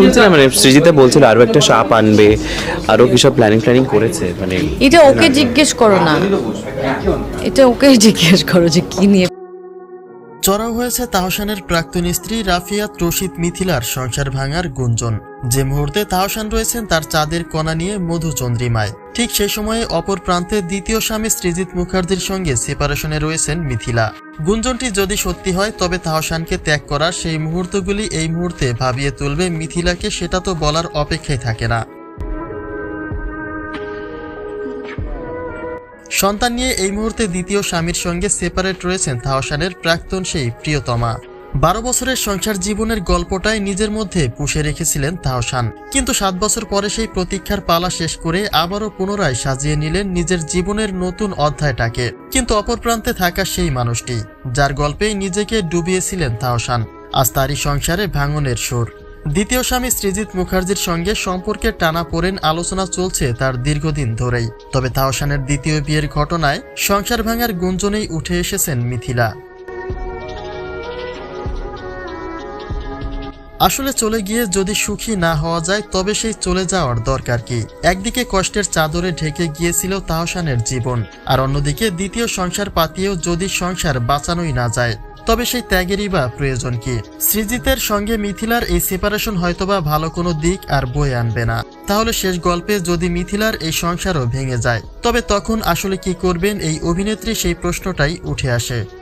শুনছিলাম মানে সৃজিতা বলছিল আরও একটা সাপ আনবে, আরও কিসব প্ল্যানিং প্ল্যানিং করেছে মানে এটা ওকে জিজ্ঞেস করো না। এটা ওকে জিজ্ঞেস করো যে কি নিয়ে চড়াও হয়েছে তাহসানের প্রাক্তন স্ত্রী রাফিয়াত রশিদ মিথিলার সংসার ভাঙার গুঞ্জন। যে মুহূর্তে তাহসান রয়েছেন তার চাঁদের কণা নিয়ে মধুচন্দ্রিমায়। ঠিক সেই সময়ে অপর প্রান্তে দ্বিতীয় স্বামী সৃজিত মুখার্জির সঙ্গে সেপারেশনে রয়েছেন মিথিলা। গুঞ্জনটি যদি সত্যি হয়, তবে তাহসানকে ত্যাগ করার সেই মুহূর্তগুলি এই মুহূর্তে ভাবিয়ে তুলবে মিথিলাকে, সেটা তো বলার অপেক্ষায় থাকে না। সন্তান নিয়ে এই মুহূর্তে দ্বিতীয় স্বামীর সঙ্গে সেপারেট রয়েছেন তাহসানের প্রাক্তন সেই প্রিয়তমা। বারো বছরের সংসার জীবনের গল্পটাই নিজের মধ্যে পুষে রেখেছিলেন তাহসান কিন্তু সাত বছর পরে সেই প্রতীক্ষার পালা শেষ করে আবারও পুনরায় সাজিয়ে নিলেন নিজের জীবনের নতুন অধ্যায়টাকে। কিন্তু অপর প্রান্তে থাকা সেই মানুষটি, যার গল্পেই নিজেকে ডুবিয়েছিলেন তাহসান আজ তারই সংসারে ভাঙনের সুর। দ্বিতীয় স্বামী সৃজিত মুখার্জির সঙ্গে সম্পর্কের টানা পড়েন আলোচনা চলছে তার দীর্ঘদিন ধরেই। তবে তাহসানের দ্বিতীয় বিয়ের ঘটনায় সংসার ভাঙার গুঞ্জনেই উঠে এসেছেন মিথিলা। আসলে চলে গিয়ে যদি সুখী না হওয়া যায়, তবে সেই চলে যাওয়ার দরকার কি? একদিকে কষ্টের চাদরে ঢেকে গিয়েছিল তাহসানের জীবন, আর অন্যদিকে দ্বিতীয় সংসার পাতিয়েও যদি সংসার বাঁচানোই না যায় তবে সেই ত্যাগেরই বা প্রয়োজন কি? সৃজিতের সঙ্গে মিথিলার এই সেপারেশন হয়তোবা ভালো কোনো দিক আর বয়ে আনবে না। তাহলে শেষ গল্পে যদি মিথিলার এই সংসারও ভেঙে যায়, তবে তখন আসলে কি করবেন এই অভিনেত্রী সেই প্রশ্নটাই উঠে আসে।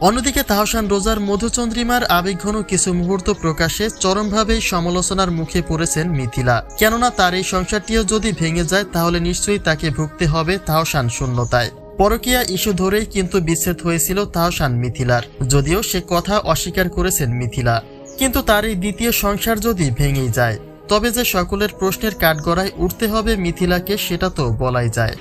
অন্যদিকে তাহসান রোজার মধুচন্দ্রিমার আবেগঘন কিছু মুহূর্ত প্রকাশে চরমভাবেই সমালোচনার মুখে পড়েছেন মিথিলা। কেননা তার এই সংসারটিও যদি ভেঙে যায়, তাহলে নিশ্চয়ই তাকে ভুগতে হবে তাহসান শূন্যতায়। পরকীয়া ইস্যু ধরেই কিন্তু বিচ্ছেদ হয়েছিল তাহসান মিথিলার। যদিও সে কথা অস্বীকার করেছেন মিথিলা। কিন্তু তার এই দ্বিতীয় সংসার যদি ভেঙেই যায়, তবে যে সকলের প্রশ্নের কাঠগড়ায় উঠতে হবে মিথিলাকে, সেটা তো বলাই যায়।